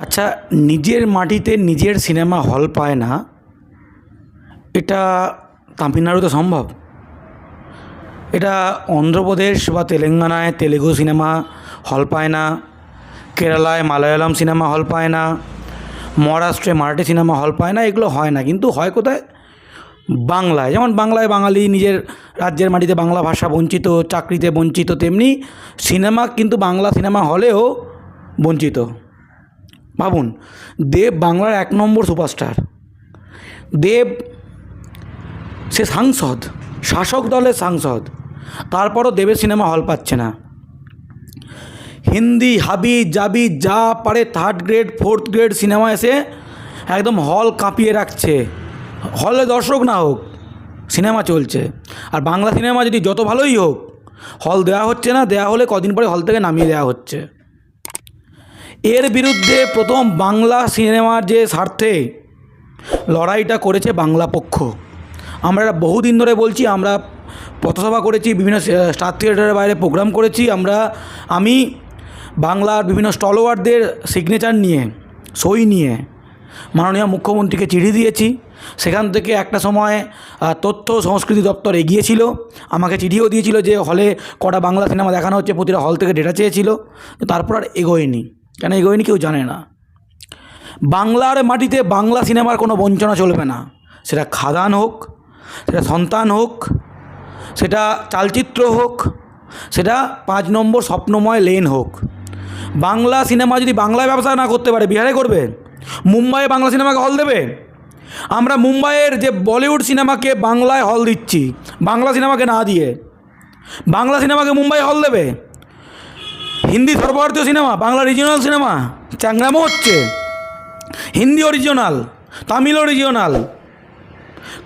আচ্ছা নিজের মাটিতে নিজের সিনেমা হল পায় না, এটা তামিলনাড়ুতে সম্ভব? এটা অন্ধ্রপ্রদেশ বা তেলেঙ্গানায় তেলেগু সিনেমা হল পায় না, কেরালায় মালায়ালাম সিনেমা হল পায় না, মহারাষ্ট্রে মারাঠি সিনেমা হল পায় না, এগুলো হয় না। কিন্তু হয় কোথায়? বাংলায়। যেমন বাংলায় বাঙালি নিজের রাজ্যের মাটিতে বাংলা ভাষা বঞ্চিত, চাকরিতে বঞ্চিত, তেমনি সিনেমা কিন্তু বাংলা সিনেমা হলেও বঞ্চিত। ভাবুন, দেব বাংলার এক নম্বর সুপারস্টার। দেব, সে সাংসদ, শাসক দলের সাংসদ, তারপরও দেবের সিনেমা হল পাচ্ছে না। হিন্দি, হাবি, জাবি, যা পারে third grade fourth grade cinema এসে একদম হল কাঁপিয়ে রাখছে। হলে দর্শক না হোক, সিনেমা চলছে। আর বাংলা সিনেমা যদি যত ভালোই হোক হল দেওয়া হচ্ছে না দেওয়া হলে কদিন পরে হল থেকে নামিয়ে দেওয়া হচ্ছে। এর বিরুদ্ধে প্রথম বাংলা সিনেমার যে স্বার্থে লড়াইটা করেছে বাংলা পক্ষ। আমরা বহুদিন ধরে বলছি, আমরা পথসভা করেছি, বিভিন্ন স্টার থিয়েটারের বাইরে প্রোগ্রাম করেছি, আমরা, আমি, বাংলার বিভিন্ন স্টলওয়ার্ডদের সিগনেচার নিয়ে, সই নিয়ে, মাননীয় মুখ্যমন্ত্রীকে চিঠি দিয়েছি। সেখান থেকে একটা সময় তথ্য সংস্কৃতি দপ্তর এগিয়েছিল, আমাকে চিঠিও দিয়েছিল যে হলে কটা বাংলা সিনেমা দেখানো হচ্ছে, প্রতিটা হল থেকে ডেটা চেয়েছিল তারপর আর এগোয়নি। কেন এই এগোয়নি কেউ জানে না। বাংলার মাটিতে বাংলা সিনেমার কোনো বঞ্চনা চলবে না। সেটা খাদান হোক, সেটা সন্তান হোক, সেটা চালচিত্র হোক, সেটা পাঁচ নম্বর স্বপ্নময় লেন হোক। বাংলা সিনেমা যদি বাংলায় ব্যবসা না করতে পারে, বিহারে করবে? মুম্বাইয়ে বাংলা সিনেমাকে হল দেবে? আমরা মুম্বাইয়ের যে বলিউড সিনেমাকে বাংলায় হল দিচ্ছি, বাংলা সিনেমাকে না দিয়ে, বাংলা সিনেমাকে মুম্বাই হল দেবে? হিন্দি সর্বভারতীয় সিনেমা, বাংলা রিজিওনাল সিনেমা চ্যাংরামো হচ্ছে। Hindi original Tamil original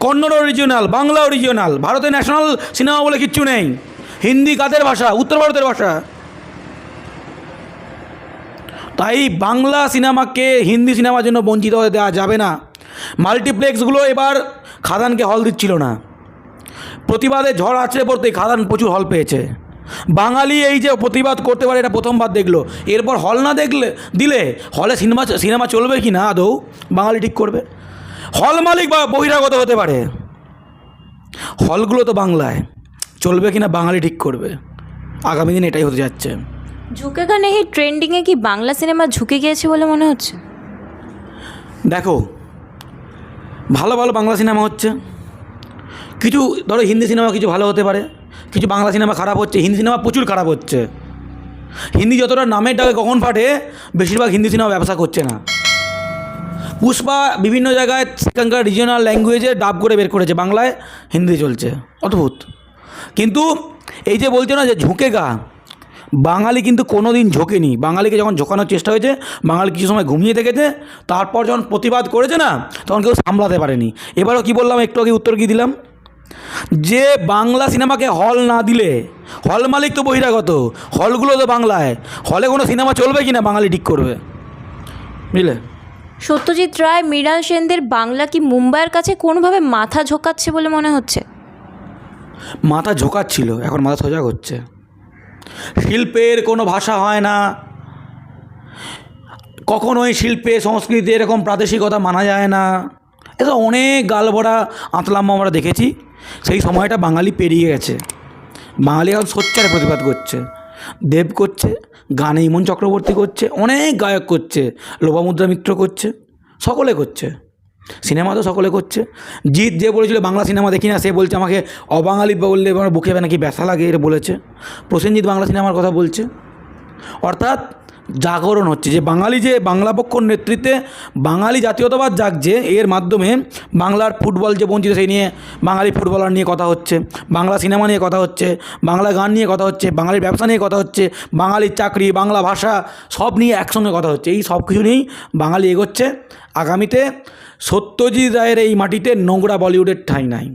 Kannada original Bangla original ভারতের ন্যাশনাল সিনেমা বলে কিচ্ছু নেই। হিন্দি কাদের ভাষা? উত্তর ভারতের ভাষা। তাই বাংলা সিনেমাকে হিন্দি সিনেমার জন্য বঞ্চিত হতে দেওয়া যাবে না। মাল্টিপ্লেক্সগুলো এবার খাদানকে হল দিচ্ছিল না। প্রতিবাদে ঝড় আছড়ে পড়তে খাদান প্রচুর হল পেয়েছে। বাঙালি এই যে প্রতিবাদ করতে পারে এটা প্রথমবার দেখল। এরপর হল না দেখলে দিলে হলে সিনেমা সিনেমা চলবে কি না আদৌ? বাঙালি ঠিক করবে? হল মালিক বা বহিরাগত হতে পারে। হলগুলো তো বাংলায়। চলবে কি না বাঙালি ঠিক করবে। আগামী দিন এটাই হতে যাচ্ছে। ঝুঁকেগা নেহি ট্রেন্ডিংয়ে কি বাংলা সিনেমা ঝুঁকে গিয়েছে বলে মনে হচ্ছে? দেখো ভালো ভালো বাংলা সিনেমা হচ্ছে। কিছু ধরো হিন্দি সিনেমা কিছু ভালো হতে পারে। কিছু বাংলা সিনেমা খারাপ হচ্ছে, হিন্দি সিনেমা প্রচুর খারাপ হচ্ছে। হিন্দি যতটা নামের ডাকে কখন ফাটে, বেশিরভাগ হিন্দি সিনেমা ব্যবসা করছে না। পুষ্পা বিভিন্ন জায়গায় সেখানকার রিজিওনাল ল্যাঙ্গুয়েজে ডাব করে বের করেছে, বাংলায় হিন্দি চলছে। অদ্ভুত। কিন্তু এই যে বলছে না যে ঝুঁকে গা, বাঙালি কিন্তু কোনো দিন ঝোঁকেনি। বাঙালিকে যখন ঝোঁকানোর চেষ্টা হয়েছে, বাঙালি কিছু সময় ঘুমিয়ে থেকেছে, তারপর যখন প্রতিবাদ করেছে না, তখন কেউ সামলাতে পারেনি। এবারও কি বললাম, একটু আগে উত্তর কি দিলাম? যে বাংলা সিনেমাকে হল না দিলে হল মালিক তো বহিরাগত হলগুলো তো বাংলায় হলে কোনো সিনেমা চলবে কি না বাঙালি ঠিক করবে? বুঝলে? সত্যজিৎ রায় মৃণাল সেনদের বাংলা কি মুম্বাইয়ের কাছে কোনোভাবে মাথা ঝোকাচ্ছে বলে মনে হচ্ছে? মাথা ঝোঁকাচ্ছিল এখন মাথা সজাগ হচ্ছে। শিল্পের কোনো ভাষা হয় না। কখনোই শিল্পে সংস্কৃতি এরকম প্রাদেশিকতা মানা যায় না। এসব অনেক গালভরা আতলাম্মা আমরা দেখেছি। সেই সময়টা বাঙালি পেরিয়ে গেছে। বাঙালি এখন সোচ্চারে প্রতিবাদ করছে। দেব করছে, গানে ইমন চক্রবর্তী করছে, অনেক গায়ক করছে, লোপামুদ্রা মিত্র করছে, সকলে করছে। সিনেমা তো সকলে করছে। জিৎ যে বলেছিল বাংলা সিনেমা দেখি না, সে বলছে আমাকে অবাঙালি বললে আমার বুকে নাকি ব্যথা লাগে, এটা বলেছে। প্রসেনজিৎ বাংলা সিনেমার কথা বলছে। অর্থাৎ জাগরণ হচ্ছে, যে বাঙালি যে বাংলা পক্ষর নেতৃত্বে বাঙালি জাতীয়তাবাদ জাগছে, এর মাধ্যমে বাংলার ফুটবল যে বঞ্চিত, সেই নিয়ে বাঙালি ফুটবলার নিয়ে কথা হচ্ছে, বাংলা সিনেমা নিয়ে কথা হচ্ছে, বাংলা গান নিয়ে কথা হচ্ছে, বাঙালির ব্যবসা নিয়ে কথা হচ্ছে, বাঙালির চাকরি, বাংলা ভাষা, সব নিয়ে একসঙ্গে কথা হচ্ছে। এই সব কিছু নিয়েই বাঙালি এগোচ্ছে। আগামীতে সত্যজিৎ রায়ের এই মাটিতে নোংরা বলিউডের ঠাঁই নাই।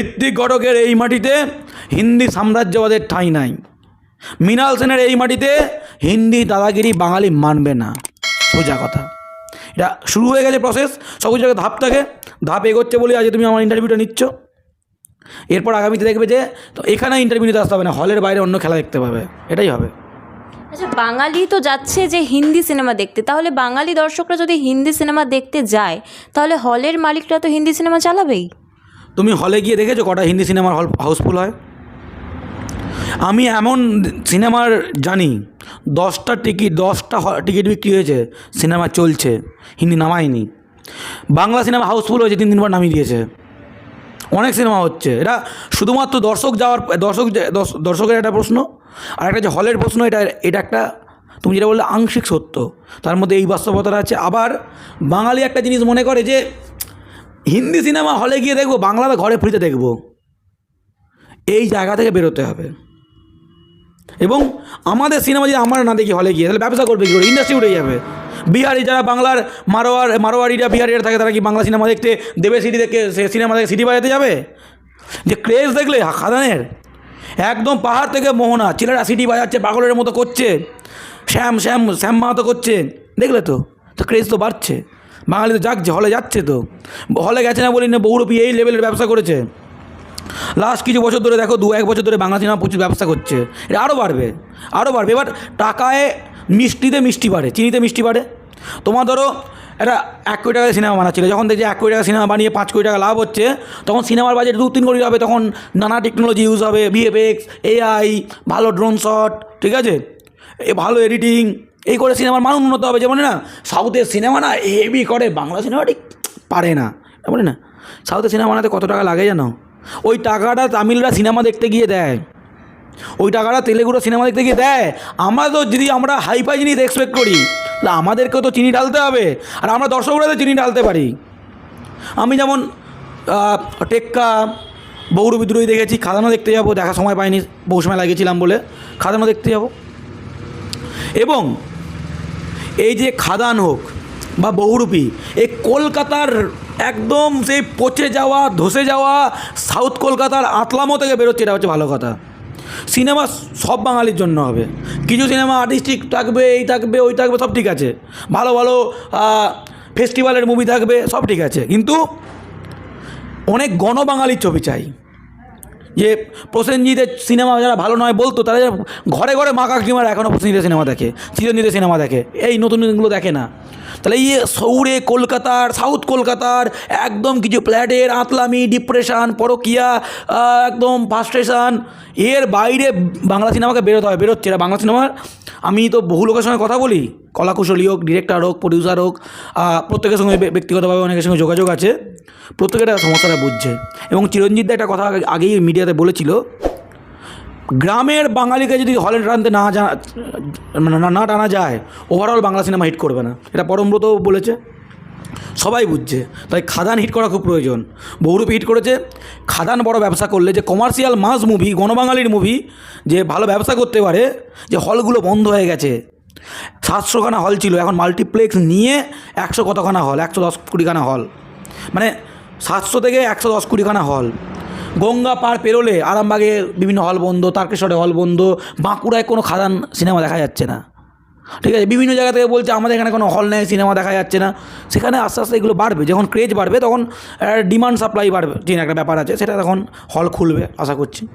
ঋত্বিক ঘটকের এই মাটিতে হিন্দি সাম্রাজ্যবাদের ঠাঁই নাই। মৃণাল সেনের এই মাটিতে হিন্দি দাদাগিরি বাঙালি মানবে না। সোজা কথা। এটা শুরু হয়ে গেছে প্রসেস সব কিছু জায়গায় ধাপ থাকে। ধাপ এগোচ্ছে বলে আজ তুমি আমার ইন্টারভিউটা নিচ্ছ। এরপর আগামীতে দেখবে যে তো এখানে ইন্টারভিউ নিতে আসতে হবে না হলের বাইরে অন্য খেলা দেখতে পাবে। এটাই হবে। আচ্ছা বাঙালি তো যাচ্ছে যে হিন্দি সিনেমা দেখতে। তাহলে বাঙালি দর্শকরা যদি হিন্দি সিনেমা দেখতে যায় তাহলে হলের মালিকরা তো হিন্দি সিনেমা চালাবেই। তুমি হলে গিয়ে দেখেছ কটা হিন্দি সিনেমার হল হাউসফুল হয়? আমি এমন সিনেমার জানি, দশটা টিকিট দশটা টিকিট বিক্রি হয়েছে, সিনেমা চলছে, হিন্দি নামায়নি। বাংলা সিনেমা হাউসফুল হয়েছে, তিন দিন পর নামিয়ে দিয়েছে। অনেক সিনেমা হচ্ছে। এটা শুধুমাত্র দর্শক যাওয়ার, দর্শক দর্শকের একটা প্রশ্ন, আর একটা যে হলের প্রশ্ন, এটা এটা একটা, তুমি যেটা বললে, আংশিক সত্য। তার মধ্যে এই বাস্তবতাটা আছে। আবার বাঙালি একটা জিনিস মনে করে যে, হিন্দি সিনেমা হলে গিয়ে দেখব বাংলাটা ঘরে ফ্রিতে দেখব। এই জায়গা থেকে বেরোতে হবে। এবং আমাদের সিনেমা যদি আমরা না দেখি, হলে গিয়ে তাহলে ব্যবসা করবে কী করে? ইন্ডাস্ট্রি উঠে যাবে। বিহারি, যারা বাংলার মারোয়ার, মারোয়ারিরা, বিহারিরা থাকে, তারা কি বাংলা সিনেমা দেখতে দেবে সিটি দেখে সে সিনেমা দেখে সিটি বাজাতে যাবে? যে ক্রেজ দেখলে খাদানের। একদম পাহাড় থেকে মোহনা ছেলেরা সিটি বাজাচ্ছে, পাগলের মতো করছে, শ্যাম শ্যাম শ্যাম মাহাতো করছে। দেখলে তো? তো ক্রেজ তো বাড়ছে। বাঙালি তো যাচ্ছে হলে যাচ্ছে তো। হলে গেছে না বলি না বহুরূপী এই লেভেলের ব্যবসা করেছে। লাস্ট কিছু বছর ধরে দেখো, দু এক বছর ধরে বাংলা সিনেমা প্রচুর ব্যবসা করছে। এটা আরও বাড়বে আরও বাড়বে। এবার টাকায় মিষ্টিতে মিষ্টি বাড়ে, চিনিতে মিষ্টি বাড়ে। তোমার ধরো, একটা এক কোটি টাকার সিনেমা বানাচ্ছিল যখন দেখছি এক কোটি টাকা সিনেমা বানিয়ে পাঁচ কোটি টাকা লাভ হচ্ছে, তখন সিনেমার বাজেট দু তিন কোটি হবে। তখন নানা টেকনোলজি ইউজ হবে ভিএফএক্স এআই ভালো ড্রোন শট ঠিক আছে? এ ভালো এডিটিং এই করে সিনেমার মান উন্নত হবে। যেমন না, সাউথের সিনেমা না হেভি করে। বাংলা সিনেমা ঠিক পারে না বলে না। সাউথের সিনেমা বানাতে কত টাকা লাগে জানো? ওই টাকাটা তামিলরা সিনেমা দেখতে গিয়ে দেয়। ওই টাকাটা তেলেগুলো সিনেমা দেখতে গিয়ে দেয়। আমরা তো যদি আমরা হাইফাই জিনিস এক্সপেক্ট করি, তাহলে আমাদেরকেও তো চিনি ঢালতে হবে। আর আমরা দর্শকরা তো চিনি ঢালতে পারি। আমি যেমন টেক্কা, বৌর বিদ্রোহী দেখেছি খাদানো দেখতে যাব, দেখা সময় পাইনি বহু সময় লাগিয়েছিলাম বলে। খাদানো দেখতে যাব। এবং এই যে খাদান হোক বা বহুরূপী এই কলকাতার একদম সেই পচে যাওয়া, ধসে যাওয়া, সাউথ কলকাতার আতলামো থেকে বেরোচ্ছে, এটা হচ্ছে ভালো কথা। সিনেমা সব বাঙালির জন্য হবে। কিছু সিনেমা আর্টিস্টিক থাকবে, এই থাকবে, ওই থাকবে, সব ঠিক আছে। ভালো ভালো ফেস্টিভ্যালের মুভি থাকবে, সব ঠিক আছে। কিন্তু অনেক গণবাঙালির ছবি চাই। যে প্রসেনজিতের সিনেমা যারা ভালো নয় বলতো, তারা ঘরে ঘরে মা কাকিমারা এখনও প্রসেনজিতের সিনেমা দেখে, চিরঞ্জিতের সিনেমা দেখে, এই নতুন নতুনগুলো দেখে না। তাহলে এই সৌরে কলকাতার সাউথ কলকাতার একদম কিছু ফ্ল্যাটের আতলামি ডিপ্রেশন পরকিয়া একদম ফাস্ট্রেশন এর বাইরে বাংলা সিনেমাকে বেরোতে হবে বেরোচ্ছে এরা বাংলা সিনেমার আমি তো বহু লোকের সঙ্গে কথা বলি। কলাকুশলী হোক ডিরেক্টর হোক প্রডিউসার হোক প্রত্যেকের সঙ্গে ব্যক্তিগতভাবে অনেকের সঙ্গে যোগাযোগ আছে। প্রত্যেকের একটা সমস্যাটা বুঝছে। এবং চিরঞ্জিত দা একটা কথা আগেই মিডিয়াতে বলেছিল, গ্রামের বাঙালিকে যদি হলে টানতে না মানে না- টানা যায় ওভারঅল বাংলা সিনেমা হিট করবে না। এটা পরমব্রত বলেছে। সবাই বুঝছে, তাই খাদান হিট করা খুব প্রয়োজন। বহুরূপী হিট করেছে। খাদান বড় ব্যবসা করলে যে কমার্শিয়াল মাস মুভি গণবাঙালির মুভি যে ভালো ব্যবসা করতে পারে, যে হলগুলো বন্ধ হয়ে গেছে। সাতশোখানা হল ছিল, এখন মাল্টিপ্লেক্স নিয়ে একশো কতখানা হল একশো দশ কুড়িখানা হল মানে সাতশো থেকে একশো দশ কুড়িখানা হল গঙ্গা পার পেরোলে আরামবাগে বিভিন্ন হল বন্ধ, তারকেশ্বরে হল বন্ধ, বাঁকুড়ায় কোনো খাদান সিনেমা দেখা যাচ্ছে না। ঠিক আছে, বিভিন্ন জায়গা থেকে বলছে, আমাদের এখানে কোনো হল নেই সিনেমা দেখা যাচ্ছে না। সেখানে আস্তে আস্তে এগুলো বাড়বে, যখন ক্রেজ বাড়বে, তখন ডিমান্ড সাপ্লাই বাড়বে। যে একটা ব্যাপার আছে, সেটা তখন হল খুলবে, আশা করছি।